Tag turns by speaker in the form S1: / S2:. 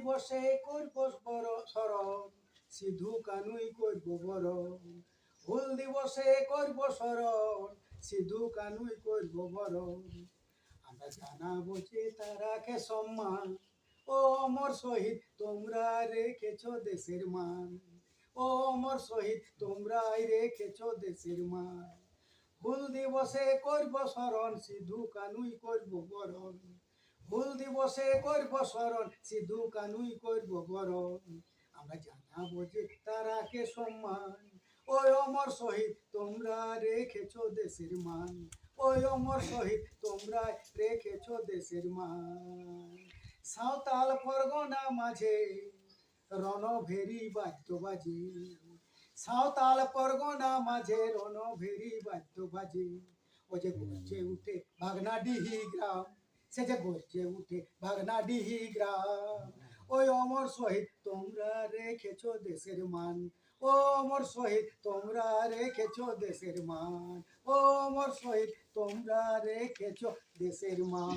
S1: দিবসে করব স্মরণ সিধু কানুই করব বরণ হুল দিবসে করব স্মরণ, সিধু কানুই করব বরণ আমরা জানাব যে তারাকে সম্মান, ও অমর শহীদ তোমরা রেখেছ দেশের মান। ও অমর শহীদ তোমরাই রেখেছ দেশের মান। হুল দিবসে করব স্মরণ, সিধু কানুই করব বরণ। হুল দিবসে করব স্মরণ সিধু কানুই করব বরণ। আমরা জানাব যে তারাকে সম্মান। ওই অমর শহীদ তোমরা রেখেছ দেশের মান। ওই অমর শহীদ তোমরা রেখেছ দেশের মান। সাঁওতাল পরগনা মাঝে রণভেরি বাদ্য বাজে সাঁওতাল পরগনা মাঝে রণভেরি বাদ্য বাজে ও যে গর্জে উঠে ভাগনাডিহি গ্রাম। সে যে গর্জে উঠে ভাগনাডিহি গ্রাম ওই অমর শহীদ তোমরা রেখেছ দেশের মান। ও অমর শহীদ তোমরা রেখেছ দেশের মান। ও অমর শহীদ তোমরা রেখেছ দেশের মান।